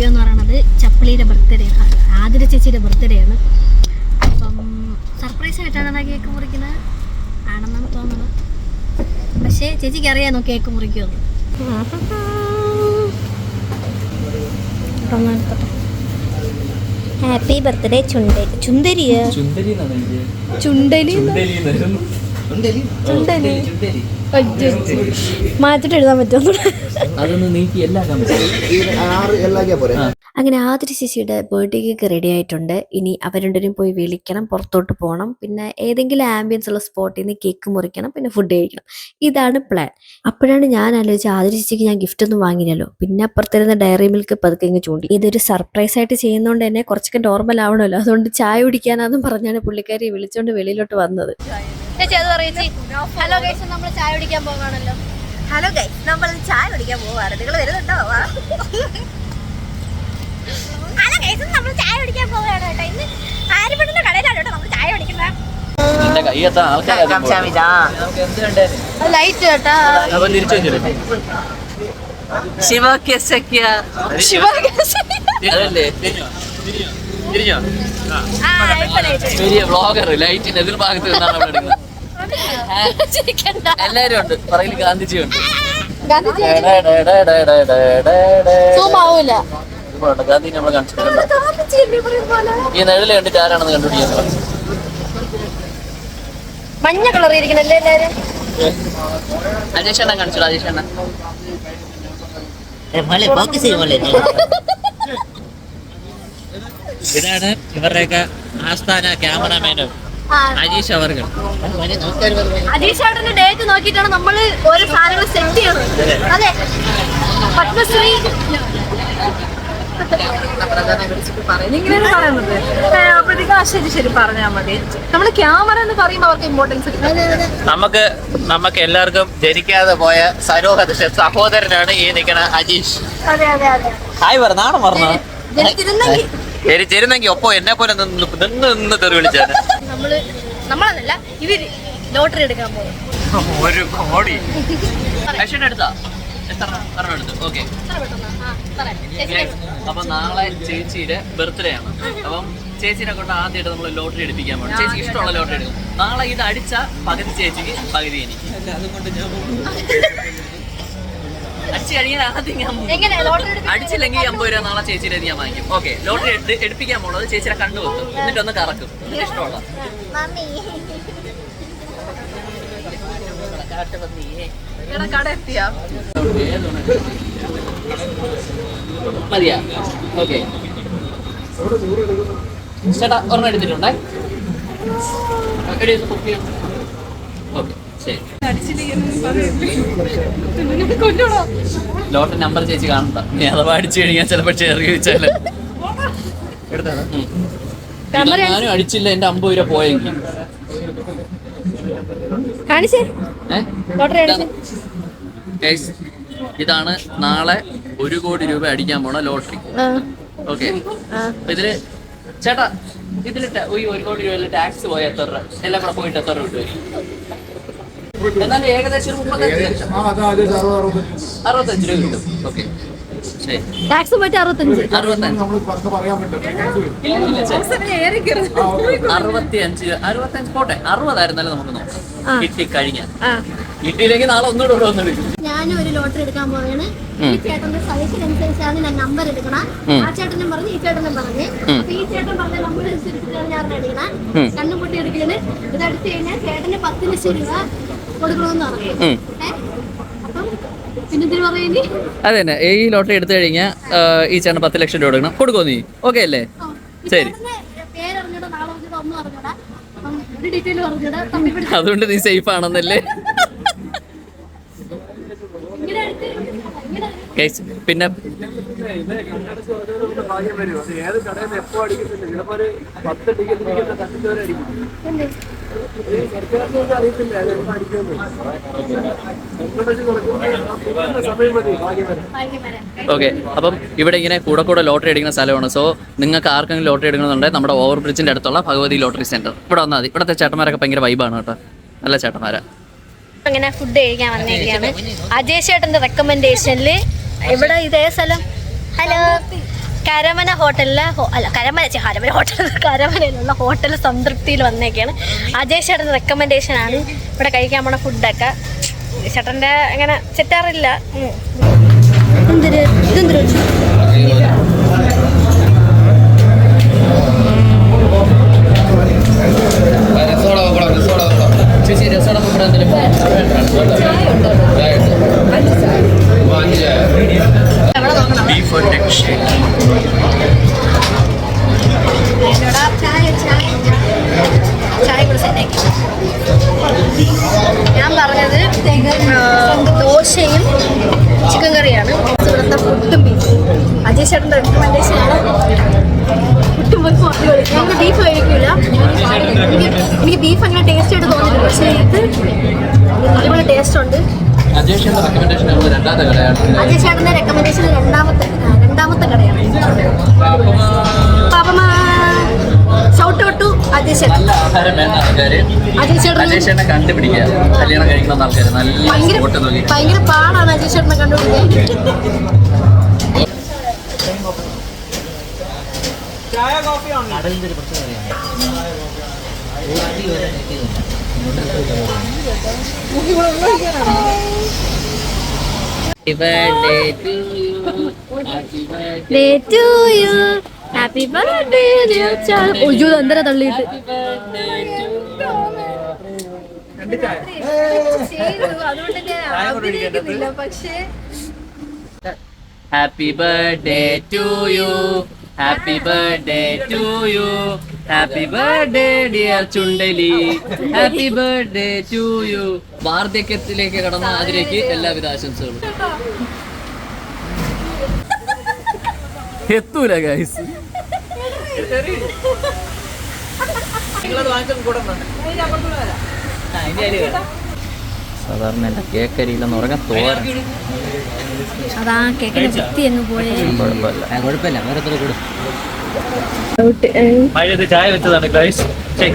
Video എന്ന് പറയുന്നത് ചപ്പിളിയുടെ birthday ആണ്. ആതിര ചേച്ചിയുടെ ബർത്ത്ഡേ ആണ്. അപ്പം സർപ്രൈസ് ആയിട്ടാണ് ആ കേക്ക് മുറിക്കുന്നത്. ആണെന്നാണ് തോന്നുന്നത്. പക്ഷേ ചേച്ചിക്ക് അറിയാമോ കേക്ക് മുറിക്കുമെന്ന്? ഹാപ്പി ബർത്ത്ഡേ ചുണ്ടരി. ചുണ്ടരിയ? ചുണ്ടരി ചുണ്ടലി ചുണ്ടരി? മാറ്റിട്ട് എഴുതാൻ പറ്റുന്നു അതൊന്ന് നീക്കി എല്ലാ അങ്ങനെ ആതിരി ശിശിയുടെ ബർത്ത്ഡേ കേക്ക് റെഡി ആയിട്ടുണ്ട്. ഇനി അവർ രണ്ടുപേരും പോയി വിളിക്കണം പുറത്തോട്ട് പോകണം പിന്നെ ഏതെങ്കിലും ആംബിയൻസ് ഉള്ള സ്പോട്ടിൽ നിന്ന് കേക്ക് മുറിക്കണം പിന്നെ ഫുഡ് കഴിക്കണം. ഇതാണ് പ്ലാൻ അപ്പോഴാണ് ഞാൻ ആലോചിച്ച് ആതിരി ശിശിക്ക് ഞാൻ ഗിഫ്റ്റ് ഒന്നും വാങ്ങിയല്ലോ പിന്നെ അപ്പുറത്തിരുന്ന ഡയറി മിൽക്ക് പതുക്കെ ഇങ്ങ് ചൂണ്ടി. ഇതൊരു സർപ്രൈസ് ആയിട്ട് ചെയ്യുന്നതുകൊണ്ട് തന്നെ കുറച്ചൊക്കെ നോർമൽ ആവണമല്ലോ അതുകൊണ്ട് ചായ കുടിക്കാനാന്നും പറഞ്ഞാണ് പുള്ളിക്കാരി വിളിച്ചോണ്ട് വെളിയിലോട്ട് വന്നത്. ഹലോ ഗൈസ് നമ്മൾ ചായ കുടിക്കാൻ പോകാണല്ലോ ഹലോ ഗൈസ് നമ്മൾ ചായ കുടിക്കാൻ പോവാണ്. നിങ്ങൾ വരുന്നുണ്ടോ? നിന്റെ കയ്യെത്താൻ ആൾക്കാരെ. വലിയ വ്ളോഗർ ലൈറ്റിന്റെ എതിർഭാഗത്ത് നിന്നാണ് അവിടെ എടുക്കുന്നത് എല്ലാരും ഉണ്ട്. പറയിൽ ഗാന്ധിജി ഉണ്ട്. ആവൂല ഗാന്ധി നമ്മളെ കാണിച്ചിട്ടുണ്ട് ഈ നിഴൽ കണ്ടിട്ട് ആരാണെന്ന് കണ്ടുപിടിക്കുന്നത് മഞ്ഞ കളർ ഇരിക്കണല്ലേ എല്ലാരും? അജേഷ് അണ്ണൻ കാണിച്ചു അജേഷ് അണ്ണൻ. ഇതാണ് ഇവരുടെയൊക്കെ ആസ്ഥാന ക്യാമറാമാനും അജീഷ് അവർകൾ അജീഷ് അവിടെ ഡേറ്റ് നോക്കിയിട്ടാണ് നമ്മൾ ഓരോ സാധനങ്ങൾ സെറ്റ് ചെയ്യുന്നത് അതെ. പത്മശ്രീ ഇങ്ങനെയാണ് പറയുന്നത്. ഏ, അപ്പോഴത്തേക്കും ആ ശരി ശരി പറഞ്ഞാൽ മതി. നമ്മൾ ക്യാമറ എന്ന് പറയുമ്പോൾ അവർക്ക് ഇമ്പോർട്ടൻസ് നമുക്ക് നമുക്ക് എല്ലാവർക്കും ജനിക്കാതെ പോയ സരോഹ സഹോദരനാണ് ഈ നിൽക്കണ അജീഷ്. അതെ അതെ അതെ. ഹായ് പറ നാണം പറഞ്ഞോ ജനിച്ചിരുന്നെങ്കിൽ ഒപ്പം എന്നെ പോലെ നിന്ന് നിന്ന് നിന്ന് തെറി വിളിച്ചാണ് നമ്മൾ നമ്മളതല്ല ഇവർ ലോട്ടറി എടുക്കാൻ പോകും ഒരു കോടി. എടുത്താ? അപ്പൊ നാളെ ചേച്ചിയുടെ ബർത്ത്ഡേ ആണ്. അപ്പം ചേച്ചിനെ കൊണ്ട് ആദ്യമായിട്ട് നമ്മൾ ലോട്ടറി എടുപ്പിക്കാൻ പോകണം. ചേച്ചിക്ക് ഇഷ്ടമുള്ള ലോട്ടറി എടുക്കും. നാളെ ഇത് അടിച്ച പകുതി ചേച്ചിക്ക് പകുതി എനിക്ക്. അടിച്ചു കഴിഞ്ഞാൽ ആദ്യം ഞാൻ എങ്ങനെ? ലോട്ടറി എടുക്കാൻ അടിച്ചില്ലെങ്കിൽ അമ്പത് രൂപ നാളെ ചേച്ചിയുടെ ഞാൻ വാങ്ങിക്കും. ഓക്കെ ലോട്ടറി എടുത്ത് എടുപ്പിക്കാൻ പോണത് ചേച്ചിയെ കണ്ടു വെക്കും. എന്നിട്ടൊന്ന് കറക്കും. ഇഷ്ടമുള്ള. മമ്മി കട എത്തിയാ? മതിയാ. ഓക്കെ. ചേട്ടാ ഒരെണ്ണം എടുത്തിട്ടുണ്ടേ? ഓക്കെ ശരി. ലോട്ടറി നമ്പർ ചേച്ചി കാണണ്ട. നീ അഥവാ അടിച്ചു കഴിഞ്ഞാൽ ചിലപ്പോ ചെറിയ ചോദിച്ചാൽ ഞാനും അടിച്ചില്ല എന്റെ അമ്പത് രൂപ പോയെങ്കിൽ കാണിച്ചേ ഏഹ് ലോട്ടറി അടിച്ച് Guys, ഇതാണ് നാളെ ഒരു കോടി രൂപ അടിക്കാൻ പോണ ലോട്ടറി. ഓക്കെ ഇതിൽ ചേട്ടാ ഇതിൽ ഈ ഒരു കോടി രൂപയിൽ ടാക്സ് പോയ എത്ര രൂപ? എല്ലാം കൂടെ പോയിട്ട് എത്ര രൂപ എന്നാലും എന്നാൽ ഏകദേശം ഒരു മുപ്പത്തഞ്ച് ലക്ഷം. അറുപത്തഞ്ച് രൂപ കിട്ടും. ഓക്കെ ടാക്സ് പോയിട്ട് അറുപത്തഞ്ച്. അറുപത്തഞ്ച്. ഇല്ല, ഇല്ല, ശരി. അറുപത്തി അഞ്ച് അറുപത്തഞ്ച് പോട്ടെ. അറുപതായിരുന്നല്ലോ നമുക്ക് നോക്കാം. കിട്ടി കഴിഞ്ഞാൽ കിട്ടിയില്ലെങ്കിൽ നാളെ ഒന്നുകൂടെ ഇവിടെ വന്നെടുക്കും ഞാനും ഒരു ലോട്ടറി എടുക്കാൻ പോവാണ് ഈ ചേട്ടന്റെ സജഷൻ അനുസരിച്ചാണ് ഞാൻ നമ്പർ എടുക്കണം. ആ ചേട്ടനും പറഞ്ഞു ഈ ചേട്ടനും പറഞ്ഞു. അപ്പൊ ഈ ചേട്ടൻ പറഞ്ഞ നമ്പർ അനുസരിച്ചിട്ടാണ് ഞാൻ എടുക്കണം. കണ്ണും പൊട്ടി എടുക്കണ് ഇത് അടുത്ത് കഴിഞ്ഞാൽ ചേട്ടന് പത്തിന് ലക്ഷം രൂപ കൊടുക്കണമെന്ന് പറഞ്ഞു. ഏ? അപ്പം പിന്നെ ഇതിന് പറയുന്നത് അതെ തന്നെ ഈ ലോട്ടറി എടുത്തു കഴിഞ്ഞാൽ ഈ ചേട്ടൻ പത്ത് ലക്ഷം രൂപ കൊടുക്കണം. കൊടുക്കോ നീ? ഓക്കെ അല്ലേ? ശരി. അതുകൊണ്ട് നീ സേഫ് ആണെന്നല്ലേ? ഇങ്ങനെ ഇങ്ങനെ പിന്നെ എന്ത്? ഭാഗ്യം വരാം. ഓക്കെ അപ്പം ഇവിടെ ഇങ്ങനെ കൂടെ കൂടെ ലോട്ടറി അടിക്കുന്ന സ്ഥലമാണ് സോ നിങ്ങൾക്ക് ആർക്കെങ്കിലും ലോട്ടറി എടുക്കണമെന്നുണ്ടെങ്കിൽ നമ്മുടെ ഓവർ ബ്രിഡ്ജിന്റെ അടുത്തുള്ള ഭഗവതി ലോട്ടറി സെന്റർ ഇവിടെ വന്നാൽ മതി ഇവിടുത്തെ ചേട്ടന്മാരൊക്കെ ഭയങ്കര വൈബാണ് കേട്ടോ നല്ല ചേട്ടന്മാരാ അങ്ങനെ ഫുഡ് കഴിക്കാൻ വന്നേക്കാണ് അജയ് ചേട്ടന്റെ റെക്കമെൻഡേഷനിൽ ഇവിടെ ഇതേ? സ്ഥലം? ഹലോ. കരമന ഹോട്ടലിലെ അല്ല കരമന കരമന ഹോട്ടൽ കരമനയിലുള്ള ഹോട്ടൽ സംതൃപ്തിയിൽ വന്നേക്കാണ്. അജയ് ചേട്ടന്റെ റെക്കമെൻഡേഷൻ ആണ്. ഇവിടെ കഴിക്കാൻ പോണ ഫുഡൊക്കെ ചേട്ടന്റെ അങ്ങനെ ചെറ്റാറില്ല ചേച്ചി രസോടെ ഇവിടെ എന്തെങ്കിലും? ചായ ചായ അജേഷിന്റെ റെക്കമെൻഡേഷൻ നമ്മൾ രണ്ടാമത്തെ കടയാണ്. അജയ് ചേട്ടന്റെ റെക്കമെൻഡേഷൻ രണ്ടാമത്തെ രണ്ടാമത്തെ കടയാണ്. പാപ്പമാ ഷൗട്ട് ഔട്ട് ചേട്ടൻ അജേഷിനെ കണ്ടുപിടിക്കുക. കല്യാണം കഴിക്കുന്ന ആൾക്കാര് നല്ല ഭയങ്കര സ്പോട്ട് നോക്കി. ഭയങ്കര പാടാണ് അജയ് ചേട്ടനെ കണ്ടുപിടിക്കാൻ day to you happy birthday ഒയ്യോ happy birthday to you happy birthday to you happy birthday dear ചുണ്ടലി happy birthday to you വാർദ്ധക്യത്തിലേക്ക് കടന്ന ആതിരേക്ക് എല്ലാവിധ ആശംസകളും. എത്തൂല ഗൈസ് സാധാരണ എന്റെ കേക്കരിയില്ലെന്ന് ഉറങ്ങാൻ പോയേ. കുഴപ്പമില്ല. കുഴപ്പമില്ല. വേറെ കൊടുക്കും മഴയത്ത് ചായ വെച്ചതാണ് ഗൈസ്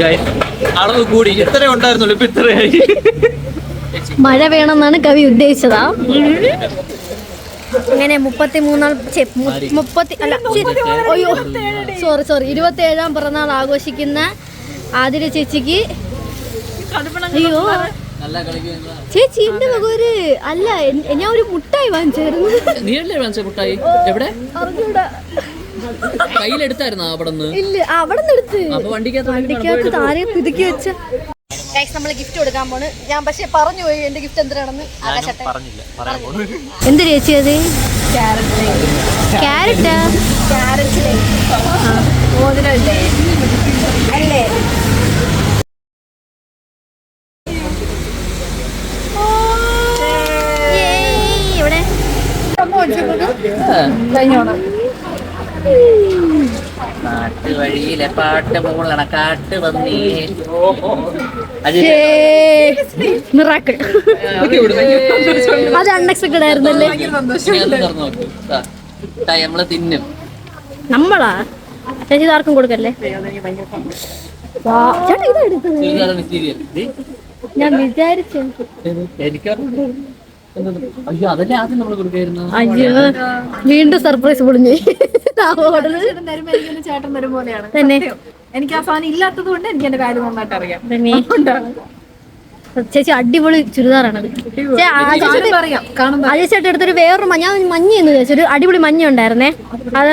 ഗൈസ് അളവ് കൂടി. ഇത്രേ ഉണ്ടായിരുന്നുള്ളൂ ഇപ്പൊ ഇത്രയായി മഴ വേണമെന്നാണ് കവി ഉദ്ദേശിച്ചതാ. ഇങ്ങനെ മുപ്പത്തി മൂന്നാം മുപ്പത്തി അല്ല അയ്യോ. സോറി സോറി ഇരുപത്തി ഏഴാം പിറന്നാൾ ആഘോഷിക്കുന്ന ആതിര ചേച്ചിക്ക് അയ്യോ. ചേച്ചി എന്റെ മക ഒരു അല്ല ഞാൻ ഒരു മുട്ടായി വാങ്ങിച്ചായിരുന്നു. നീ അല്ലേ വാങ്ങിച്ച മുട്ടായി? എവിടെ? അറിഞ്ഞൂടാ. കയ്യിലെടുത്തായിരുന്നോ അവിടെ ഇല്ല അവിടെ നിന്ന് എടുത്ത്. അപ്പൊ വണ്ടിക്കകത്ത് താരെ പുതുക്കി വെച്ച. നമ്മൾ ഗിഫ്റ്റ് കൊടുക്കാൻ പോണ്. ഞാൻ പക്ഷെ പറഞ്ഞു പോയി എന്റെ ഗിഫ്റ്റ് എന്തിനാണെന്ന്? ആകാശട്ടെ പറഞ്ഞില്ല. പറയാൻ പോണു. എന്ത് ചേച്ചി അത്? ക്യാരറ്റ് അല്ലേ? ഇവിടെ. നാട്ടു വഴിയിലെ പാട്ട് മൂളണ കാട്ട് വന്നേ. മിറാക്കിൾ അത് അൺഎക്സ്പെക്ടഡ് ആയിരുന്നല്ലേ? നമ്മൾ തിന്നും. നമ്മളാ? ചേച്ചി ആർക്കും കൊടുക്കല്ലേ? ഞാൻ വിചാരിച്ചു. അയ്യോ അതല്ലേ ആദ്യം നമ്മൾ കൊടുക്കായിരുന്നു അയ്യോ വീണ്ടും സർപ്രൈസ് പൊളിഞ്ഞു. ചേട്ടൻ തരും പോലെയാണ്. തന്നെ. എനിക്ക് ആ സാധനം ഇല്ലാത്തത് കൊണ്ട് എനിക്ക് എന്റെ കാര്യം നന്നായിട്ട് അറിയാം തന്നെ ചേച്ചി അടിപൊളി ചുരിദാറാണ് ചേ, അജയ് ചേട്ടൻ- എടുത്തൊരു വേറൊരു മഞ്ഞ ഞാൻ മഞ്ഞ എന്ന് ചേച്ചി ഒരു അടിപൊളി മഞ്ഞ ഉണ്ടായിരുന്നേ. അത്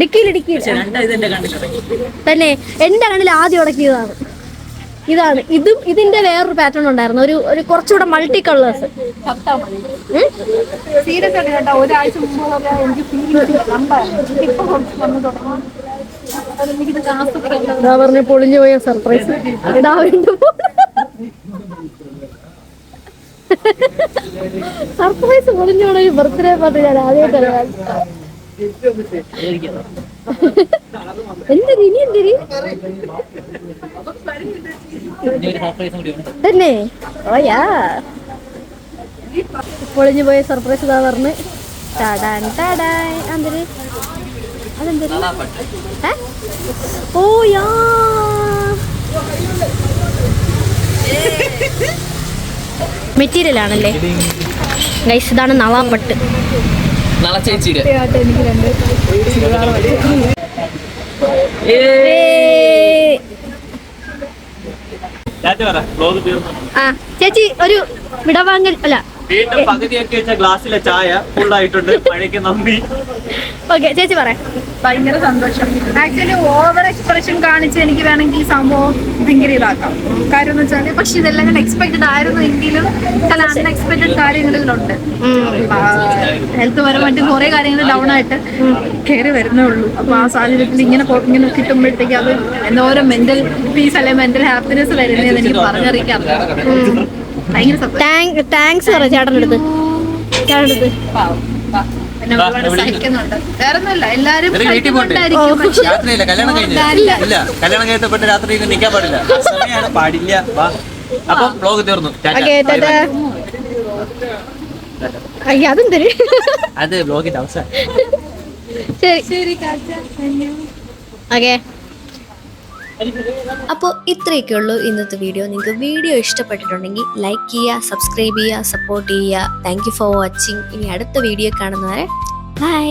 ഡിക്കിയിൽ ഡിക്കിയിൽ തന്നെ. എന്റെ കണ്ണിൽ ആദ്യം ഉടക്കിയതാണ്. ഇതാണ്. ഇതും ഇതിന്റെ വേറൊരു പാറ്റേൺ ഉണ്ടായിരുന്നു. ഒരു ഒരു കുറച്ചുകൂടെ മൾട്ടി കളേഴ്സ് സീരിയസ് ആയിട്ട് കേട്ടോ ഒരാഴ്ച മുമ്പ് എനിക്ക് ഫീൽ പറഞ്ഞ പൊളിഞ്ഞു പോയ സർപ്രൈസ് സർപ്രൈസ് പൊളിഞ്ഞു പോണ ഈ ബർത്ത്ഡേ പാർട്ടി ഞാൻ ആദ്യമായിട്ടാണ് തന്നെ. പൊളിഞ്ഞു പോയ സർപ്രൈസ് ഇതാ പറഞ്ഞ്. ടാടാൻ ടാടാൻ എന്തിരി അതെന്തിരി? യാ. മെറ്റീരിയൽ ആണല്ലേ ഗൈസ് ഇതാണ് നവാപ്പട്ട്. നാളെ ചേച്ചിയുടെ. ചേച്ചി ഒരു വിടവാങ്ങൽ അല്ല വീണ്ടും പകുതിയൊക്കെ വെച്ച ഗ്ലാസ്സിലെ ചായ ഫുൾ ആയിട്ടുണ്ട് മഴയ്ക്ക് നന്ദി. ഓക്കെ ചേച്ചി പറയാം ഭയങ്കര സന്തോഷം. ആക്ച്വലി ഓവർ എക്സ്പ്രഷൻ കാണിച്ച് എനിക്ക് വേണമെങ്കിൽ ഈ സംഭവം ഭയങ്കര ഇതാക്കാം. കാര്യം എന്ന് വെച്ചാൽ പക്ഷെ ഇതെല്ലാം ഞാൻ എക്സ്പെക്ടഡ് ആയിരുന്നു എങ്കിലും ചില അൺഎക്സ്പെക്ടഡ് കാര്യങ്ങളിലുണ്ട്. ഹെൽത്ത് പരമായിട്ട് കുറെ കാര്യങ്ങൾ ഡൗൺ ആയിട്ട് കയറി വരുന്നേ ഉള്ളൂ. അപ്പൊ ആ സാഹചര്യത്തിൽ ഇങ്ങനെ ഇങ്ങനെ കിട്ടുമ്പോഴത്തേക്ക് അത് എന്തോരം മെന്റൽ പീസ് അല്ലെങ്കിൽ മെന്റൽ ഹാപ്പിനെസ് വരുന്നതെന്ന് എനിക്ക് സന്തോഷം. താങ്ക്സ് പറ ചേട്ടനടുത്ത് രാത്രിയില്ല കല്യാണം കഴിച്ച പെണ്ണ് രാത്രി ഇങ്ങനെ നിൽക്കാൻ പാടില്ല. സമയമാണ് പാടില്ല. വാ. അപ്പം ബ്ലോഗ് തീർന്നു. bye. അത് ബ്ലോഗിന്റെ അവസാനം. ശരി. ശരി ഓക്കെ. അപ്പോൾ ഇത്രയൊക്കെ ഉള്ളൂ ഇന്നത്തെ വീഡിയോ നിങ്ങൾക്ക് വീഡിയോ ഇഷ്ടപ്പെട്ടിട്ടുണ്ടെങ്കിൽ ലൈക്ക് ചെയ്യുക സബ്സ്ക്രൈബ് ചെയ്യുക സപ്പോർട്ട് ചെയ്യുക. താങ്ക് ഫോർ വാച്ചിങ് ഇനി അടുത്ത വീഡിയോ കാണുന്നവരെ ബൈ